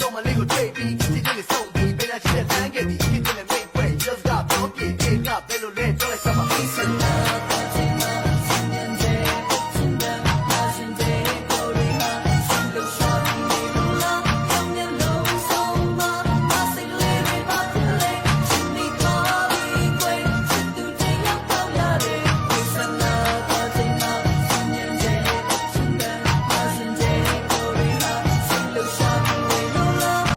တော့မလေးကိုတွေ့ပြီးဒီနေ့ဆုံးပြီးပြန်ချင်တဲ့တန်းခဲ့သည်